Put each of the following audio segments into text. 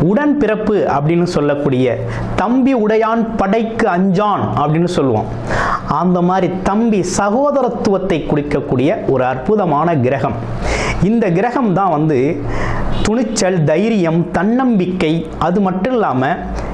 உடன் பிறப்பு அப்படின்னு சொல்லக்கூடிய தம்பி உடையான் படைக்கு அஞ்சான் அப்படின்னு சொல்லுவோம். அந்த மாதிரி தம்பி சகோதரத்துவத்தை குறிக்கக்கூடிய ஒரு அற்புதமான கிரகம். இந்த கிரகம் தான் வந்து துணிச்சல் தைரியம் தன்னம்பிக்கை அது மட்டும் இல்லாமல்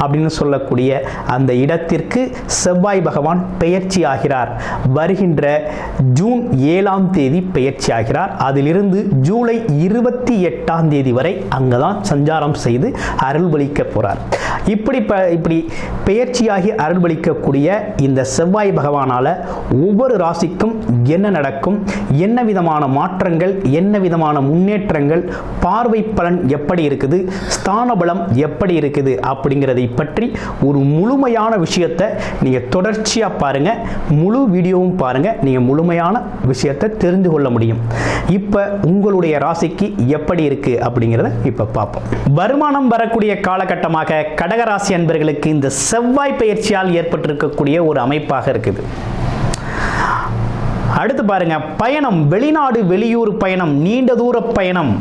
அப்படின்னு சொல்லக்கூடிய அந்த இடத்திற்கு செவ்வாய் பகவான் பெயர்ச்சி ஆகிறார் வருகின்ற ஜூன் ஏழாம் தேதி பெயர்ச்சி ஆகிறார் அதிலிருந்து ஜூலை இருபத்தி எட்டாம் தேதி வரை அங்கே தான் சஞ்சாரம் செய்து அருள்பளிக்க போகிறார் இப்படி ப இப்படி பெயர்ச்சியாகி அருள்பளிக்கக்கூடிய இந்த செவ்வாய் பகவானால் ஒவ்வொரு ராசிக்கும் என்ன நடக்கும்? என்ன விதமான மாற்றங்கள்? என்ன விதமான முன்னேற்றங்கள்? பார்வை பலன் எப்படி இருக்குது? ஸ்தான பலம் எப்படி இருக்குது? அப்படிங்கிறதை பற்றி ஒரு முழுமையான விஷயத்தை நீங்கள் தொடர்ச்சியாக பாருங்கள் முழு வீடியோவும் பாருங்கள் நீங்கள் முழுமையான விஷயத்தை தெரிந்து கொள்ள முடியும். இப்போ உங்களுடைய ராசிக்கு எப்படி இருக்குது அப்படிங்கிறத இப்போ பார்ப்போம். வருமானம் வரக்கூடிய காலகட்டமாக கடகராசி அன்பர்களுக்கு இந்த செவ்வாய் பயிற்சியால் ஏற்பட்டிருக்கக்கூடிய ஒரு அமைப்பாக இருக்குது. அடுத்து பாருங்க பயணம் வெளிநாடு வெளியூர் பயணம் நீண்ட தூர பயணம்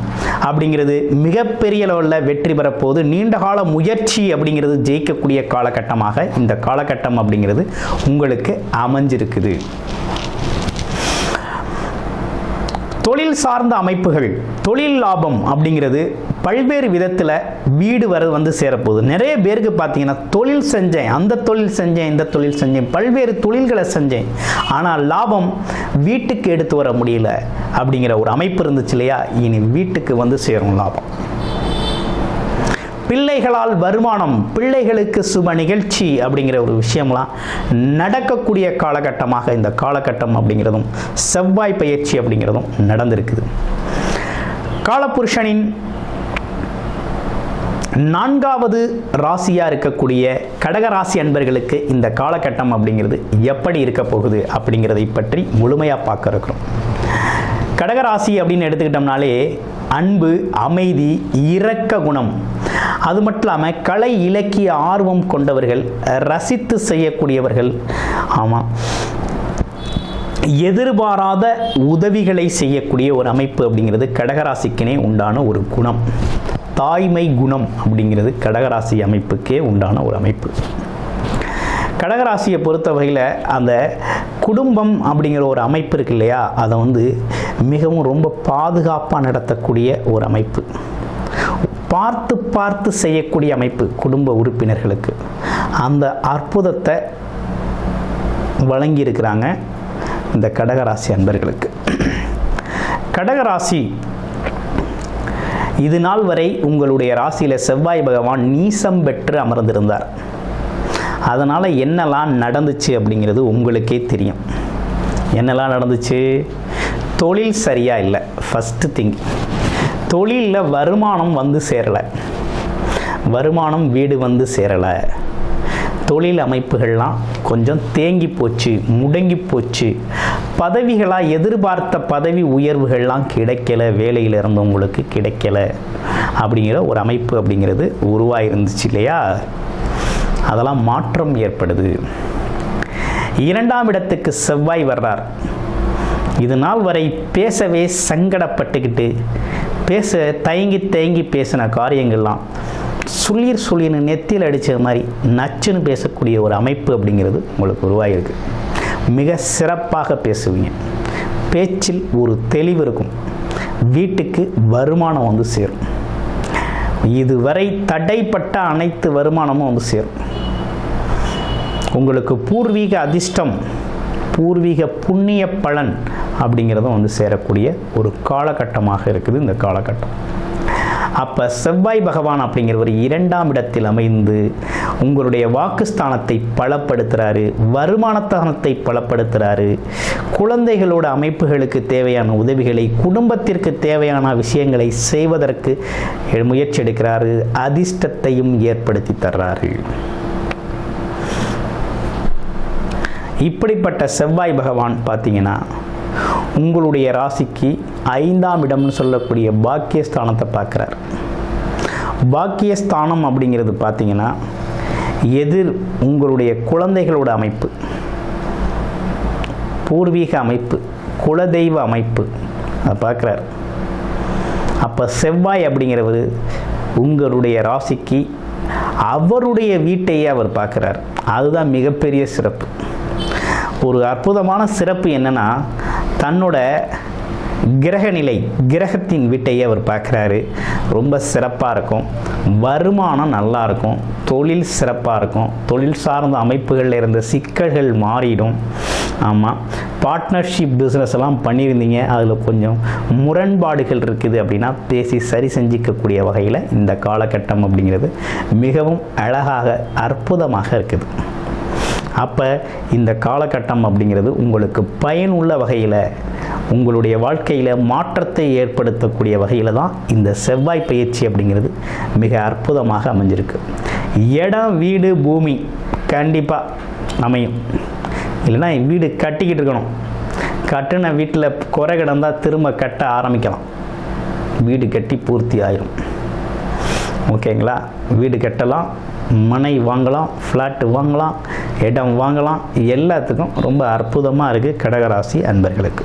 அப்படிங்கிறது மிகப்பெரிய லெவலில் வெற்றி பெறப்போது நீண்ட கால முயற்சி அப்படிங்கிறது ஜெயிக்கக்கூடிய காலகட்டமாக இந்த காலகட்டம் அப்படிங்கிறது உங்களுக்கு அமைஞ்சிருக்குது. தொழில் சார்ந்த அமைப்புகள் தொழில் லாபம் அப்படிங்கிறது பல்வேறு விதத்தில் வீடு வர வந்து சேரப்போகுது. நிறைய பேருக்கு பார்த்தீங்கன்னா தொழில் செஞ்சேன் அந்த தொழில் செஞ்சேன் இந்த தொழில் செஞ்சேன் பல்வேறு தொழில்களை செஞ்சேன். ஆனால் லாபம் வீட்டுக்கு எடுத்து வர முடியல அப்படிங்கிற ஒரு அமைப்பு இருந்துச்சு இல்லையா? இனி வீட்டுக்கு வந்து சேரும் லாபம். பிள்ளைகளால் வருமானம் பிள்ளைகளுக்கு சுப நிகழ்ச்சி அப்படிங்கிற ஒரு விஷயம்லாம் நடக்கக்கூடிய காலகட்டமாக இந்த காலகட்டம் அப்படிங்கிறதும் செவ்வாய் பயிற்சி அப்படிங்கிறதும் நடந்திருக்குது. காலபுருஷனின் நான்காவது ராசியாக இருக்கக்கூடிய கடகராசி அன்பர்களுக்கு இந்த காலகட்டம் அப்படிங்கிறது எப்படி இருக்க போகுது அப்படிங்கிறதை பற்றி முழுமையாக பார்க்க இருக்கிறோம். கடகராசி அப்படின்னு எடுத்துக்கிட்டோம்னாலே அன்பு அமைதி இரக்க குணம். அது மட்டும் இல்லாமல் கலை இலக்கிய ஆர்வம் கொண்டவர்கள் ரசித்து செய்யக்கூடியவர்கள். ஆமாம் எதிர்பாராத உதவிகளை செய்யக்கூடிய ஒரு அமைப்பு அப்படிங்கிறது கடகராசிக்கினே உண்டான ஒரு குணம். தாய்மை குணம் அப்படிங்கிறது கடகராசி அமைப்புக்கே உண்டான ஒரு அமைப்பு. கடகராசியை பொறுத்த வகையில் அந்த குடும்பம் அப்படிங்கிற ஒரு அமைப்பு இருக்கு இல்லையா? அதை வந்து மிகவும் ரொம்ப பாதுகாப்பாக நடத்தக்கூடிய ஒரு அமைப்பு. பார்த்து பார்த்து செய்யக்கூடிய அமைப்பு குடும்ப உறுப்பினர்களுக்கு. அந்த அற்புதத்தை வழங்கியிருக்கிறாங்க இந்த கடகராசி அன்பர்களுக்கு. கடகராசி இது நாள் வரை உங்களுடைய ராசியில் செவ்வாய் பகவான் நீசம் பெற்று அமர்ந்திருந்தார். அதனால் என்னெல்லாம் நடந்துச்சு அப்படிங்கிறது உங்களுக்கே தெரியும். என்னெல்லாம் நடந்துச்சு? தொழில் சரியாக இல்லை. ஃபஸ்ட்டு திங் தொழிலில் வருமானம் வந்து சேரலை. வருமானம் வீடு வந்து சேரலை. தொழில் அமைப்புகள்லாம் கொஞ்சம் தேங்கி போச்சு முடங்கி போச்சு. பதவிகளாக எதிர்பார்த்த பதவி உயர்வுகள்லாம் கிடைக்கல வேலையில் இருந்தவங்களுக்கு கிடைக்கல அப்படிங்கிற ஒரு அமைப்பு அப்படிங்கிறது உருவாயிருந்துச்சு இல்லையா? அதெல்லாம் மாற்றம் ஏற்படுது. இரண்டாம் இடத்துக்கு செவ்வாய் வர்றார். இது நாள் வரை பேசவே சங்கடப்பட்டுக்கிட்டு பேச தயங்கி தயங்கி பேசின காரியங்கள்லாம் சுளிர் சுளிர்னு நெத்தியில் அடித்தது மாதிரி நச்சுன்னு பேசக்கூடிய ஒரு அமைப்பு அப்படிங்கிறது உங்களுக்கு உருவாகிருக்கு மிக சிறப்பாக பேசுவீங்க. பேச்சில் ஒரு தெளிவு இருக்கும். வீட்டுக்கு வருமானம் வந்து சேரும். இதுவரை தடைப்பட்ட அனைத்து வருமானமும் வந்து சேரும். உங்களுக்கு பூர்வீக அதிர்ஷ்டம் பூர்வீக புண்ணிய பலன் அப்படிங்கிறதும் வந்து சேரக்கூடிய ஒரு காலகட்டமாக இருக்குது இந்த காலகட்டம். அப்போ செவ்வாய் பகவான் அப்படிங்கிறவர் இரண்டாம் இடத்தில் அமைந்து உங்களுடைய வாக்குஸ்தானத்தை பலப்படுத்துகிறாரு வருமானத்தானத்தை பலப்படுத்துகிறாரு குழந்தைகளோட அமைப்புகளுக்கு தேவையான உதவிகளை குடும்பத்திற்கு தேவையான விஷயங்களை செய்வதற்கு முயற்சி எடுக்கிறாரு. அதிர்ஷ்டத்தையும் ஏற்படுத்தி தர்றாரு. இப்படிப்பட்ட செவ்வாய் பகவான் பார்த்தீங்கன்னா உங்களுடைய ராசிக்கு ஐந்தாம் இடம்னு சொல்லக்கூடிய பாக்கியஸ்தானத்தை பார்க்குறார். பாக்கியஸ்தானம் அப்படிங்கிறது பார்த்தீங்கன்னா எதிர் உங்களுடைய குழந்தைகளோட அமைப்பு பூர்வீக அமைப்பு குலதெய்வ அமைப்பு. அதை பார்க்குறார். அப்போ செவ்வாய் அப்படிங்கிறவர் உங்களுடைய ராசிக்கு அவருடைய வீட்டையே அவர் பார்க்குறார். அதுதான் மிகப்பெரிய சிறப்பு. ஒரு அற்புதமான சிறப்பு என்னென்னா தன்னோட கிரகநிலை கிரகத்தின் வீட்டையே அவர் பார்க்குறாரு. ரொம்ப சிறப்பாக இருக்கும். வருமானம் நல்லா இருக்கும். தொழில் சிறப்பாக இருக்கும். தொழில் சார்ந்த அமைப்புகளில் இருந்த சிக்கல்கள் மாறிடும். ஆமாம் பார்ட்னர்ஷிப் பிஸ்னஸ் எல்லாம் பண்ணியிருந்தீங்க. அதில் கொஞ்சம் முரண்பாடுகள் இருக்குது அப்படின்னா பேசி சரி செஞ்சிக்கக்கூடிய வகையில் இந்த காலகட்டம் அப்படிங்கிறது மிகவும் அழகாக அற்புதமாக இருக்குது. அப்போ இந்த காலகட்டம் அப்படிங்கிறது உங்களுக்கு பயனுள்ள வகையில் உங்களுடைய வாழ்க்கையில் மாற்றத்தை ஏற்படுத்தக்கூடிய வகையில் தான் இந்த செவ்வாய் பயிற்சி அப்படிங்கிறது மிக அற்புதமாக அமைஞ்சிருக்கு. இடம் வீடு பூமி கண்டிப்பாக அமையும். இல்லைன்னா வீடு கட்டிக்கிட்டு இருக்கணும். கட்டின வீட்டில் குறை கிடந்தால் திரும்ப கட்ட ஆரம்பிக்கலாம். வீடு கட்டி பூர்த்தி ஆயிரும். ஓகேங்களா? வீடு கட்டலாம். மனை வாங்கலாம் ஃப்ளாட்டு வாங்கலாம் இடம் வாங்கலாம் எல்லாத்துக்கும் ரொம்ப அற்புதமாக இருக்குது கடகராசி அன்பர்களுக்கு.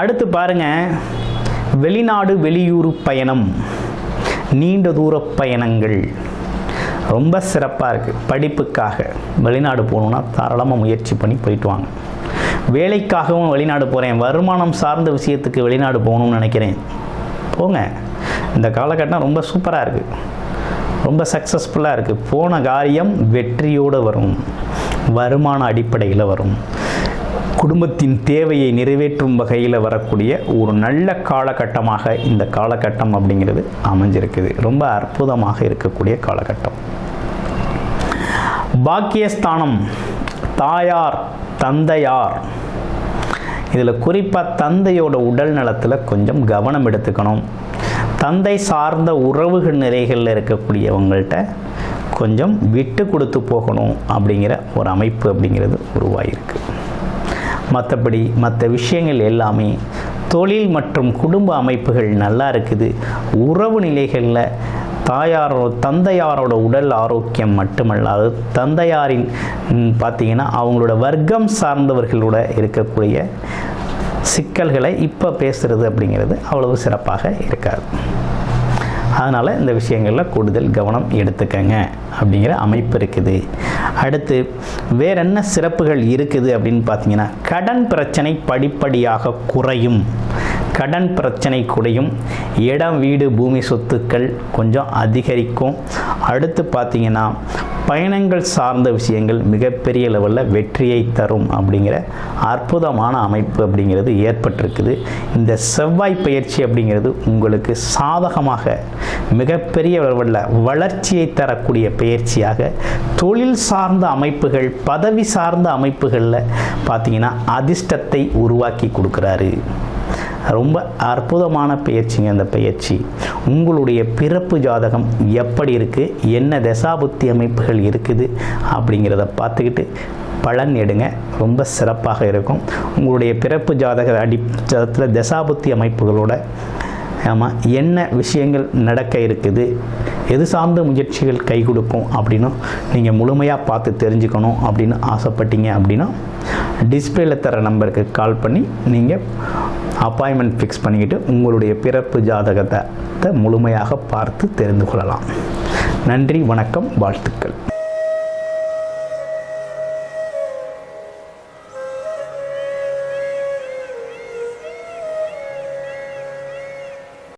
அடுத்து பாருங்கள் வெளிநாடு வெளியூர் பயணம் நீண்ட தூர பயணங்கள் ரொம்ப சிறப்பாக இருக்குது படிப்புக்காக. வெளிநாடு போகணுன்னா தாராளமாக முயற்சி பண்ணி போயிட்டு வாங்க. வேலைக்காகவும் வெளிநாடு போகிறேன் வருமானம் சார்ந்த விஷயத்துக்கு வெளிநாடு போகணும்னு நினைக்கிறேன். போங்க. இந்த காலகட்டம் ரொம்ப சூப்பராக இருக்குது ரொம்ப சக்ஸஸ்ஃபுல்லாக இருக்குது போன காரியம் வெற்றியோடு வரும். வருமான அடிப்படையில் வரும். குடும்பத்தின் தேவையை நிறைவேற்றும் வகையில் வரக்கூடிய ஒரு நல்ல காலகட்டமாக இந்த காலகட்டம் அப்படிங்கிறது அமைஞ்சிருக்குது. ரொம்ப அற்புதமாக இருக்கக்கூடிய காலகட்டம். பாக்கியஸ்தானம் தாயார் தந்தையார். இதில் குறிப்பாக தந்தையோட உடல் நலத்தில் கொஞ்சம் கவனம் எடுத்துக்கணும். தந்தை சார்ந்த உறவுகள் நிலைகளில் இருக்கக்கூடியவங்கள்ட்ட கொஞ்சம் விட்டு கொடுத்து போகணும் அப்படிங்கிற ஒரு அமைப்பு அப்படிங்கிறது உருவாகிருக்கு மற்றபடி மற்ற விஷயங்கள் எல்லாமே தொழில் மற்றும் குடும்ப அமைப்புகள் நல்லா இருக்குது. உறவு நிலைகளில் தாயாரோ தந்தையாரோட உடல் ஆரோக்கியம் மட்டுமல்லாது தந்தையாரின் பார்த்திங்கன்னா பார்த்தீங்கன்னா அவங்களோட வர்க்கம் சார்ந்தவர்களோட இருக்கக்கூடிய சிக்கல்களை இப்போ பேசுகிறது அப்படிங்கிறது அவ்வளவு சிறப்பாக இருக்காது. அதனால் இந்த விஷயங்களில் கூடுதல் கவனம் எடுத்துக்கங்க அப்படிங்கிற அமைப்பு இருக்குது. அடுத்து வேற என்ன சிறப்புகள் இருக்குது அப்படின்னு பார்த்தீங்கன்னா கடன் பிரச்சனை படிப்படியாக குறையும். கடன் பிரச்சனை குறையும். இடம் வீடு பூமி சொத்துக்கள் கொஞ்சம் அதிகரிக்கும். அடுத்து பார்த்திங்கன்னா பயணங்கள் சார்ந்த விஷயங்கள் மிகப்பெரிய லெவலில் வெற்றியை தரும் அப்படிங்கிற அற்புதமான அமைப்பு அப்படிங்கிறது ஏற்பட்டிருக்குது. இந்த செவ்வாய் பயிற்சி அப்படிங்கிறது உங்களுக்கு சாதகமாக மிகப்பெரிய லெவலில் வளர்ச்சியை தரக்கூடிய பயிற்சியாக தொழில் சார்ந்த அமைப்புகள் பதவி சார்ந்த அமைப்புகளில் பார்த்தீங்கன்னா அதிர்ஷ்டத்தை உருவாக்கி கொடுக்குறாரு. ரொம்ப அற்புதமான பயிற்சிங்க அந்த பயிற்சி உங்களுடைய பிறப்பு ஜாதகம் எப்படி இருக்குது என்ன தசாபுத்தி அமைப்புகள் இருக்குது? அப்படிங்கிறத பார்த்துக்கிட்டு பலன் எடுங்க. ரொம்ப சிறப்பாக இருக்கும். உங்களுடைய பிறப்பு ஜாதக அடித்தளத்தில் தசாபுத்தி அமைப்புகளோட ஆமாம் என்ன விஷயங்கள் நடக்க இருக்குது? எது சார்ந்த முயற்சிகள் கை கொடுக்கும் அப்படின்னும் நீங்கள் முழுமையாக பார்த்து தெரிஞ்சுக்கணும் அப்படின்னு ஆசைப்பட்டீங்க அப்படின்னா டிஸ்பிளேல தர நம்பருக்கு கால் பண்ணி நீங்கள் அப்பாயின்மெண்ட் ஃபிக்ஸ் பண்ணிக்கிட்டு உங்களுடைய பிறப்பு ஜாதகத்தை முழுமையாக பார்த்து தெரிந்து கொள்ளலாம். நன்றி வணக்கம் வாழ்த்துக்கள்.